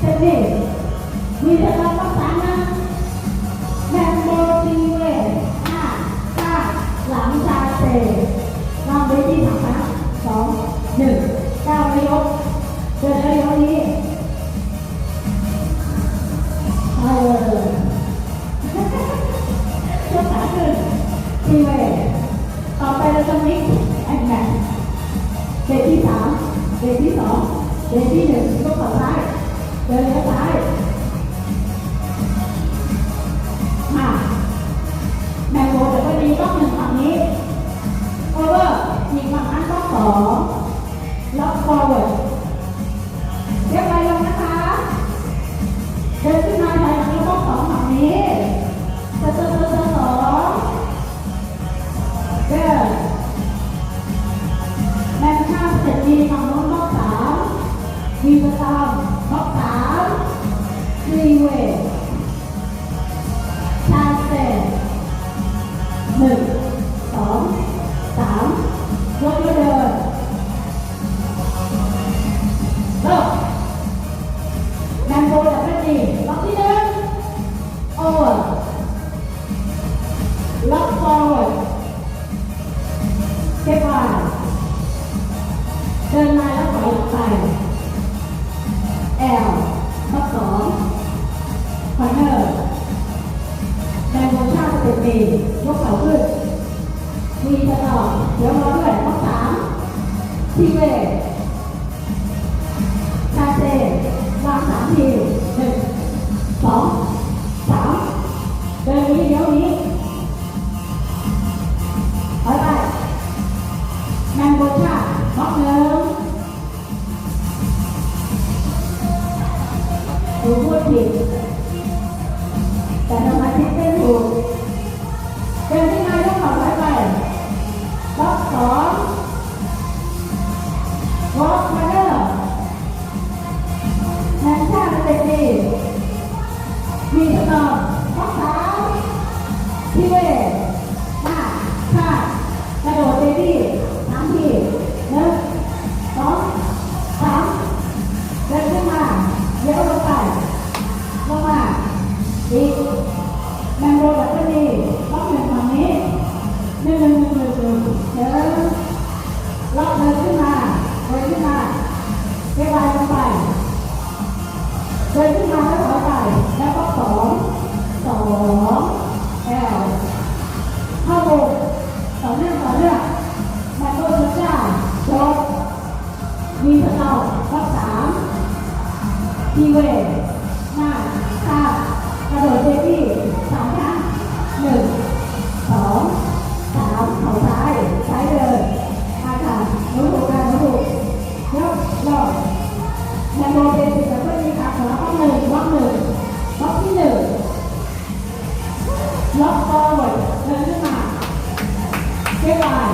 Today, we will have a แมมโบตีเวห้าเก้าหลังจากเสร็จลองไปที่ถังนะสองหนึ่งเก้าไมยกเดินไปยกนี้เออยกขาขึ้นทีเวต่อไปเราจะมิกแอนแมทเดทที่สามเดที่สองเดทที่หนึ่งยกขาซ้าย เดินเลี้ยวซ้ายมาแมงโมเดี๋ยวก็ดีต้องหนึ่งฝั่งนี้โอเวอร์อีกฝั่งนั้นก็สองล็อกฟอร์เวิร์ดเรียบร้อยแล้วนะคะ เดินขึ้นมาถอยหลังแล้วก็สองฝั่งนี้เตอร์เตอร์เตอร์เตอร์สองเดินแมนข้ามเสร็จดีฝั่งโน้นล็อกสามวีประตามล็อกสาม เดินมาแล้วถอยหลังไปแอลล็อสองคอนเนอร์แรงโมชั่นสเต็ปเอยกเข่าขึ้นมีสตอเดี๋ยวรอด้วยข้อสามทีเวชาเซวางสามทีหนึ่งสอง มีสตอมล็อกสาที่เวทหน้าข้ากระโดดเบบี้สามทีหนึ่งสองสามเดินขึ้นมาเลี้ยวลงไปลงมาอีกแมงโรแบบก็ดีล็อกหนึ่งฝั่งนี้หนึ่งหนึ่งหนึ่งหนึ่งหนึ่งเดินลอกเดินขึ้นมาเดินขึ้นมาเรียบร้อยลงไปเดินขึ้นมาแล้วถอยไป แล้วก็สองสองแอลเข้าโบกต่อเนื่องต่อเนื่องมาโรจุดจ้าจบมีสตอล็อกสามทีเว เรียบร้อย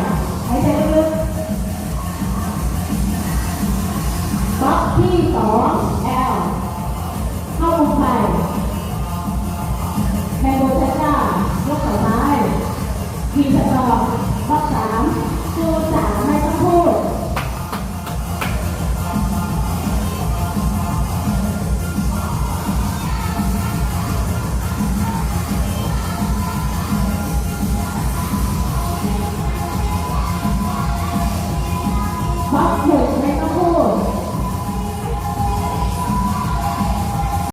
หายใจลึกๆล็อกที่สองแอล Bye.